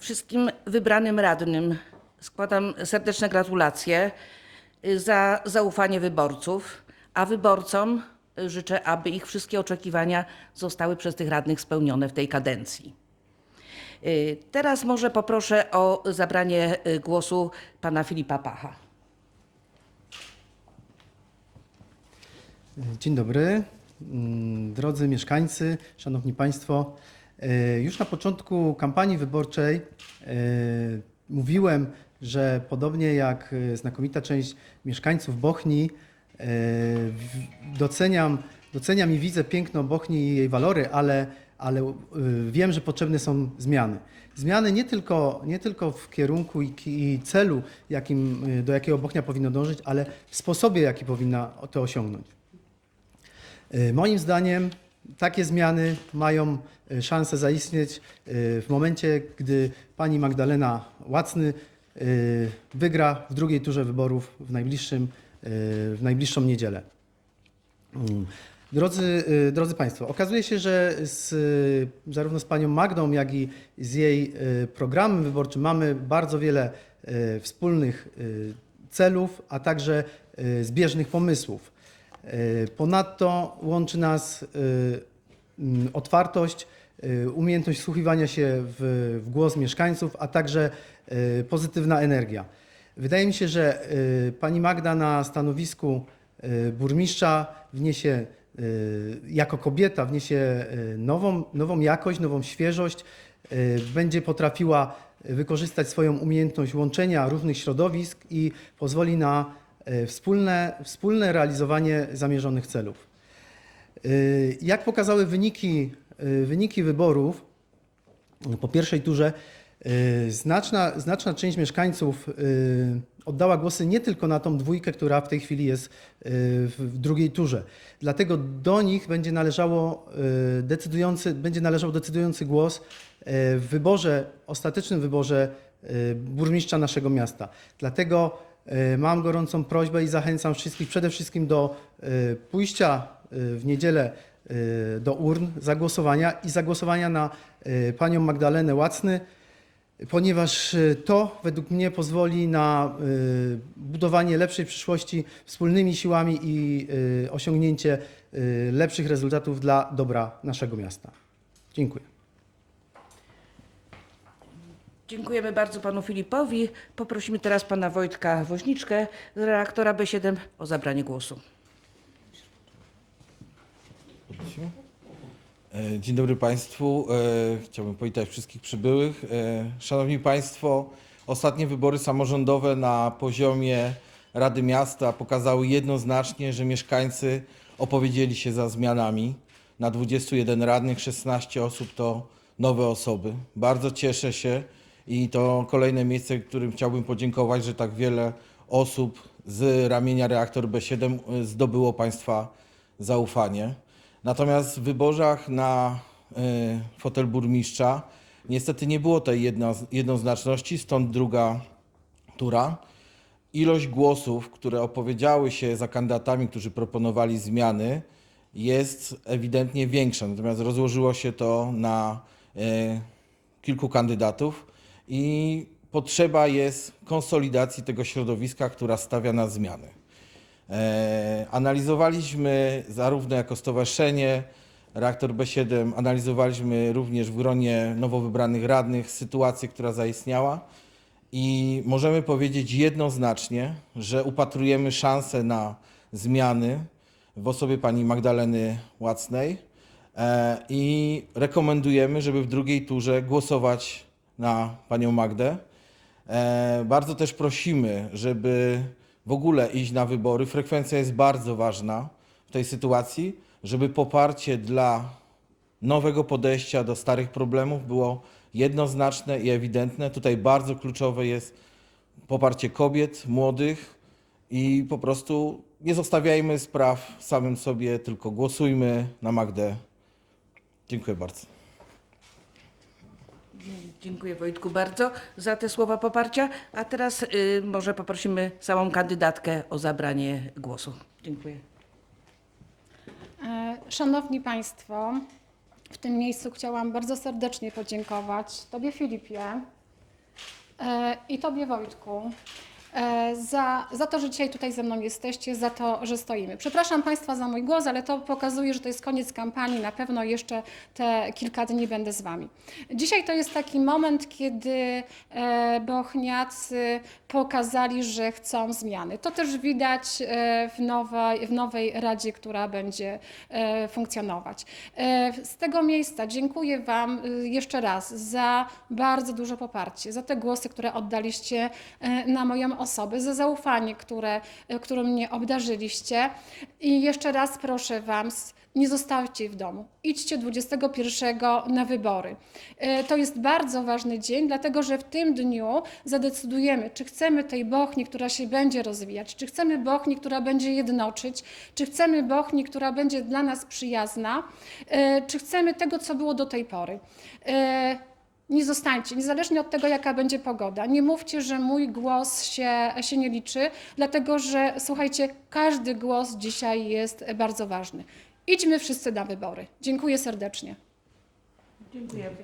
Wszystkim wybranym radnym składam serdeczne gratulacje y, za zaufanie wyborców, a wyborcom y, życzę, aby ich wszystkie oczekiwania zostały przez tych radnych spełnione w tej kadencji. Y, Teraz może poproszę o zabranie głosu pana Filipa Pacha. Dzień dobry, Mm, drodzy mieszkańcy, szanowni państwo. E, Już na początku kampanii wyborczej e, mówiłem, że podobnie jak e, znakomita część mieszkańców Bochni, doceniam, doceniam i widzę piękno Bochni i jej walory, ale, ale wiem, że potrzebne są zmiany. Zmiany nie tylko, nie tylko w kierunku i, celu, jakim, do jakiego Bochnia powinna dążyć, ale w sposobie, jaki powinna to osiągnąć. Moim zdaniem takie zmiany mają e, szansę zaistnieć e, w momencie, gdy pani Magdalena Łacny e, wygra w drugiej turze wyborów w, najbliższym, w najbliższą niedzielę. Mm. Drodzy, drodzy Państwo, okazuje się, że z, zarówno z panią Magdą, jak i z jej programem wyborczym mamy bardzo wiele wspólnych celów, a także zbieżnych pomysłów. E, Ponadto łączy nas e, otwartość, e, umiejętność wsłuchiwania się w, głos mieszkańców, a także pozytywna energia. Wydaje mi się, że pani Magda na stanowisku burmistrza wniesie jako kobieta wniesie nową, nową jakość, nową świeżość, będzie potrafiła wykorzystać swoją umiejętność łączenia różnych środowisk i pozwoli na wspólne, wspólne realizowanie zamierzonych celów. Y, Jak pokazały wyniki, y, wyniki wyborów po pierwszej turze, znaczna, znaczna część mieszkańców oddała głosy nie tylko na tą dwójkę, która w tej chwili jest w drugiej turze. Dlatego do nich będzie, należało decydujący, będzie należał decydujący głos w wyborze, ostatecznym wyborze burmistrza naszego miasta. Dlatego mam gorącą prośbę i zachęcam wszystkich przede wszystkim do y, pójścia y, w niedzielę do urn, zagłosowania i zagłosowania na panią Magdalenę Łacny, ponieważ to według mnie pozwoli na budowanie lepszej przyszłości wspólnymi siłami i osiągnięcie lepszych rezultatów dla dobra naszego miasta. Dziękuję. Dziękujemy bardzo panu Filipowi. Poprosimy teraz pana Wojtka Woźniczkę, reaktora B7 o zabranie głosu. E, Dzień dobry Państwu. E, Chciałbym powitać wszystkich przybyłych. E, Szanowni Państwo, ostatnie wybory samorządowe na poziomie Rady Miasta pokazały jednoznacznie, że mieszkańcy opowiedzieli się za zmianami. Na 21 radnych 16 osób to nowe osoby. Bardzo cieszę się i to kolejne miejsce, którym chciałbym podziękować, że tak wiele osób z ramienia reaktor B7 zdobyło Państwa zaufanie. Natomiast w wyborach na y, fotel burmistrza niestety nie było tej jedno, jednoznaczności, stąd druga tura. Ilość głosów, które opowiedziały się za kandydatami, którzy proponowali zmiany, jest ewidentnie większa. Natomiast rozłożyło się to na y, kilku kandydatów i potrzeba jest konsolidacji tego środowiska, która stawia na zmiany. E, Analizowaliśmy zarówno jako stowarzyszenie Reaktor B7, analizowaliśmy również w gronie nowo wybranych radnych sytuację, która zaistniała i możemy powiedzieć jednoznacznie, że upatrujemy szansę na zmiany w osobie pani Magdaleny Łacnej e, i rekomendujemy, żeby w drugiej turze głosować na panią Magdę. E, Bardzo też prosimy, żeby w ogóle iść na wybory. Frekwencja jest bardzo ważna w tej sytuacji, żeby poparcie dla nowego podejścia do starych problemów było jednoznaczne i ewidentne. Tutaj bardzo kluczowe jest poparcie kobiet, młodych i po prostu nie zostawiajmy spraw samym sobie, tylko głosujmy na Magdę. Dziękuję bardzo. Dziękuję Wojtku bardzo za te słowa poparcia. A teraz y, może poprosimy samą kandydatkę o zabranie głosu. Dziękuję. E, Szanowni Państwo, w tym miejscu chciałam bardzo serdecznie podziękować Tobie, Filipie, E, I Tobie Wojtku za, za to, że dzisiaj tutaj ze mną jesteście, za to, że stoimy. Przepraszam Państwa za mój głos, ale to pokazuje, że to jest koniec kampanii. Na pewno jeszcze te kilka dni będę z Wami. Dzisiaj to jest taki moment, kiedy e, bochniacy pokazali, że chcą zmiany. To też widać e, w nowej, w nowej Radzie, która będzie e, funkcjonować. E, Z tego miejsca dziękuję Wam jeszcze raz za bardzo duże poparcie, za te głosy, które oddaliście e, na moją osobę, za zaufanie, które, e, którym mnie obdarzyliście. I jeszcze raz proszę Wam, nie zostawcie w domu. Idźcie 21 na wybory. E, To jest bardzo ważny dzień, dlatego że w tym dniu zadecydujemy, czy chcemy tej Bochni, która się będzie rozwijać, czy chcemy Bochni, która będzie jednoczyć, czy chcemy Bochni, która będzie dla nas przyjazna, e, czy chcemy tego, co było do tej pory. Nie zostańcie, niezależnie od tego, jaka będzie pogoda. Nie mówcie, że mój głos się, się nie liczy, dlatego że słuchajcie, każdy głos dzisiaj jest bardzo ważny. Idźmy wszyscy na wybory. Dziękuję serdecznie. Dziękujemy.